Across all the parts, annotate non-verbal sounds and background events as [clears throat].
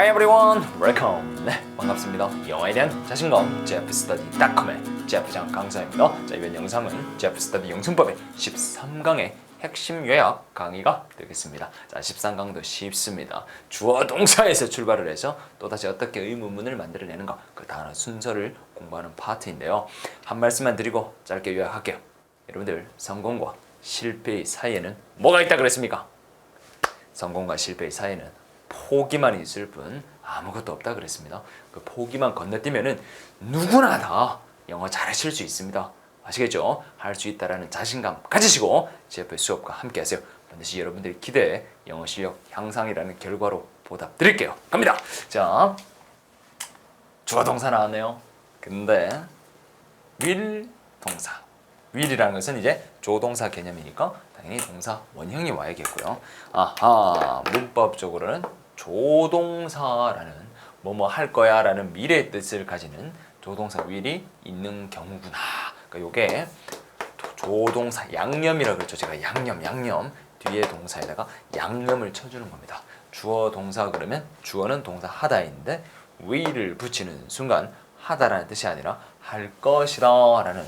Hi everyone, welcome. 네, 반갑습니다. 영어에 대한 자신감 jeffstudy.com의 제프장 강사입니다. 자, 이번 영상은 제프스터디 영sun법의 13강의 핵심 요약 강의가 되겠습니다. 자, 13강도 쉽습니다. 주어 동사에서 출발을 해서 또다시 어떻게 의문문을 만들어내는가 그 단어 순서를 공부하는 파트인데요. 한 말씀만 드리고 짧게 요약할게요. 여러분들 성공과 실패의 사이에는 뭐가 있다 그랬습니까? 성공과 실패의 사이에는 포기만 있을 뿐 아무것도 없다 그랬습니다. 그 포기만 건너뛰면은 누구나 다 영어 잘하실 수 있습니다. 아시겠죠? 할 수 있다라는 자신감 가지시고 제프의 수업과 함께 하세요. 반드시 여러분들의 기대에 영어 실력 향상이라는 결과로 보답 드릴게요. 갑니다. 자, 주어 동사 나왔네요. 근데 will 동사. will이라는 것은 이제 조동사 개념이니까 당연히 동사 원형이 와야겠고요. 아하, 문법적으로는 조동사라는 뭐뭐 할 거야 라는 미래의 뜻을 가지는 조동사 will이 있는 경우구나. 그러니까 요게 조동사 양념이라 그랬죠. 제가 양념, 양념 뒤에 동사에다가 양념을 쳐주는 겁니다. 주어 동사 그러면 주어는 동사 하다인데 will을 붙이는 순간 하다라는 뜻이 아니라 할 것이다 라는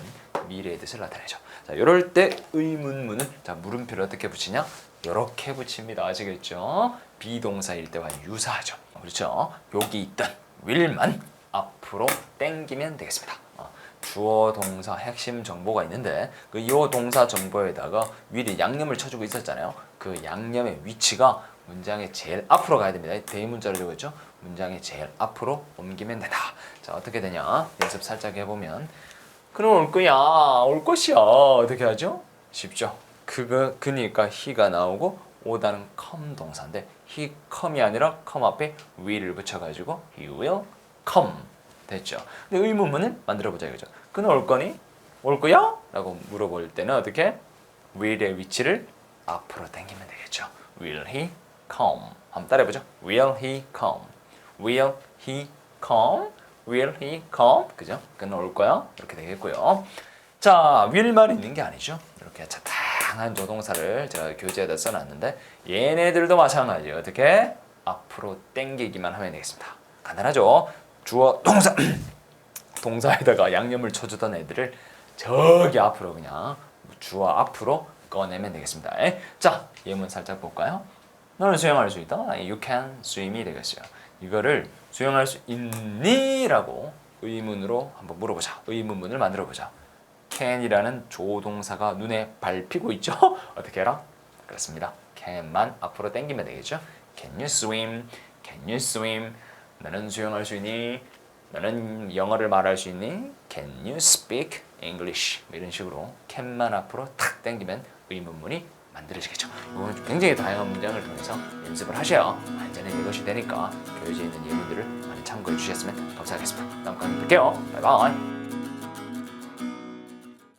미래의 뜻을 나타내죠. 자, 이럴 때 의문문은 자 물음표를 어떻게 붙이냐? 이렇게 붙입니다. 아시겠죠? 비동사일 때와 유사하죠. 그렇죠? 여기 있던 will만 앞으로 땡기면 되겠습니다. 어, 주어 동사 핵심 정보가 있는데 그 이어 동사 정보에다가 will이 양념을 쳐주고 있었잖아요. 그 양념의 위치가 문장의 제일 앞으로 가야 됩니다. 대문자로 있죠? 문장의 제일 앞으로 옮기면 된다. 자 어떻게 되냐? 연습 살짝 해보면 그럼 올 거야, 올 것이야. 어떻게 하죠? 쉽죠. 그거 그니까 he가 나오고 오다는 come 동사인데 he come이 아니라 come 앞에 will을 붙여가지고 he will come 됐죠. 근데 의문문을 만들어보자 이거죠. 그는 올 거니? 올 거야? 라고 물어볼 때는 어떻게? will의 위치를 앞으로 당기면 되겠죠. will he come? 한번 따라해보죠. will he come? will he come? Will he come? 그죠? 그는 올 거야? 이렇게 되겠고요. 자, will만 있는 게 아니죠. 이렇게 자, 다양한 조동사를 제가 교재에다 써놨는데 얘네들도 마찬가지예요. 어떻게? 앞으로 땡기기만 하면 되겠습니다. 간단하죠? 주어 동사 [clears throat] 동사에다가 양념을 쳐주던 애들을 저기 앞으로 그냥 주어 앞으로 꺼내면 되겠습니다. 에? 자, 예문 살짝 볼까요? 너는 수영할 수 있다. You can swim이 되겠어요. 이거를 수영할 수 있니? 라고 의문으로 한번 물어보자. 의문문을 만들어 보자. can이라는 조동사가 눈에 밟히고 있죠? [laughs] 어떻게 해라? 그렇습니다. can만 앞으로 당기면 되겠죠? Can you swim? Can you swim? 너는 수영할 수 있니? 너는 영어를 말할 수 있니? Can you speak English? 뭐 이런 식으로 can만 앞으로 탁 당기면 의문문이 만들어지겠죠. 이건 굉장히 다양한 문장을 통해서 연습을 하셔야 완전히 이것이 되니까 교재에 있는 예문들을 많이 참고해 주셨으면 감사하겠습니다. 다음 강의 뵐게요. 바이바이.